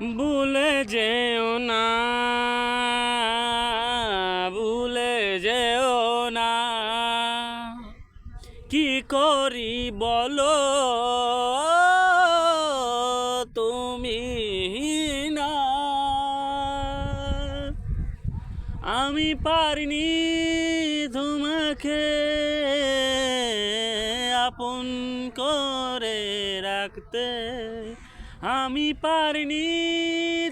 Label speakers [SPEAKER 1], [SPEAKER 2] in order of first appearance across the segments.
[SPEAKER 1] ভুলে যেও না, ভুলে যেও না। কি করি বলো, তুমি না। আমি পারিনি তোমাকে আপন করে রাখতে। আমি পারিনি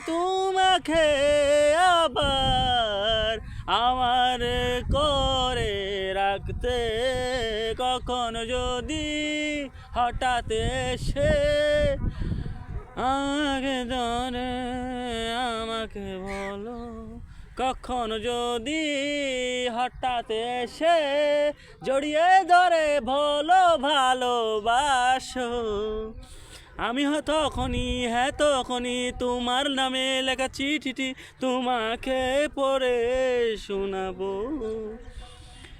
[SPEAKER 1] তোমাকে আবার আমার করে রাখতে। কখনো যদি হঠাৎ এসে আগে ধরে আমাকে বলো, কখনো যদি হঠাৎ এসে জড়িয়ে ধরে বলো ভালোবাসো। আমি তখনই হ্যাঁ তখনই তোমার নামে লেখা চিঠিটি তোমাকে পড়ে শোনাবো।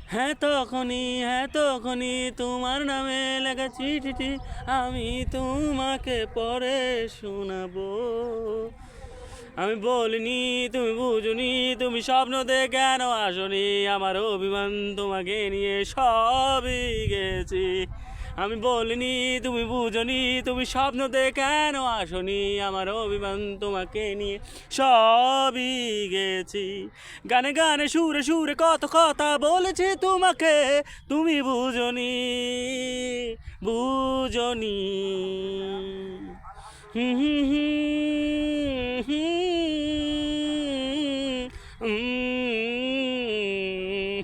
[SPEAKER 1] হ্যাঁ তখনই হ্যাঁ তখনই তোমার নামে লেখা চিঠিটি আমি তোমাকে পড়ে শোনাবো। আমি বলিনি, তুমি বুঝুনি, তুমি স্বপ্ন দেখে কেন আসনি, আমার অভিমান তোমাকে নিয়ে সবই গেছি। আমি বলিনি, তুমি বুঝনি, তুমি স্বপ্ন দেখে কেন আসনি? আমার অভিমান তোমাকে নিয়ে সবই গেছি। গানে গানে, সুরে সুরে কত কথা বলেছি তোমাকে, তুমি বুঝনি বুঝনি। হুম হুম হুম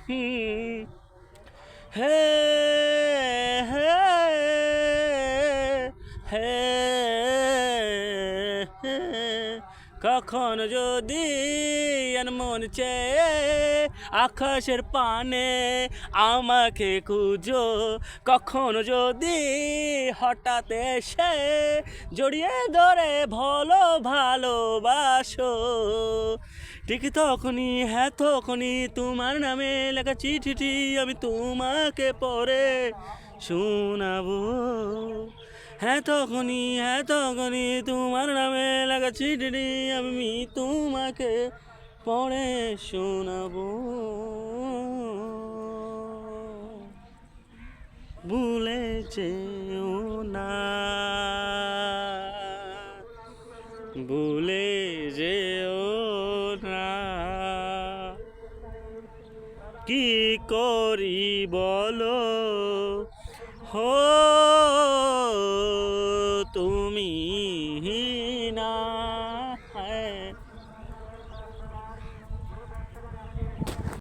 [SPEAKER 1] হুম। হে হে কখন যদি মন চেয়ে আকাশের পানে আমাকে খুঁজো, কখন যদি হঠাৎ এসে জড়িয়ে ধরে ভালো ভালোবাসো। ঠিক তখনই হ্যাঁ তখনই তোমার নামে লেখা চিঠিটি আমি তোমাকে পরে শোনাবো। হ্যাঁ তখনই হ্যাঁ তখনই তোমার নামে লেখা চিঠিটি আমি তোমাকে পড়ে শোনাবো। ভুলে যেও না। ভুলে যেও না। কি করি বলো? হো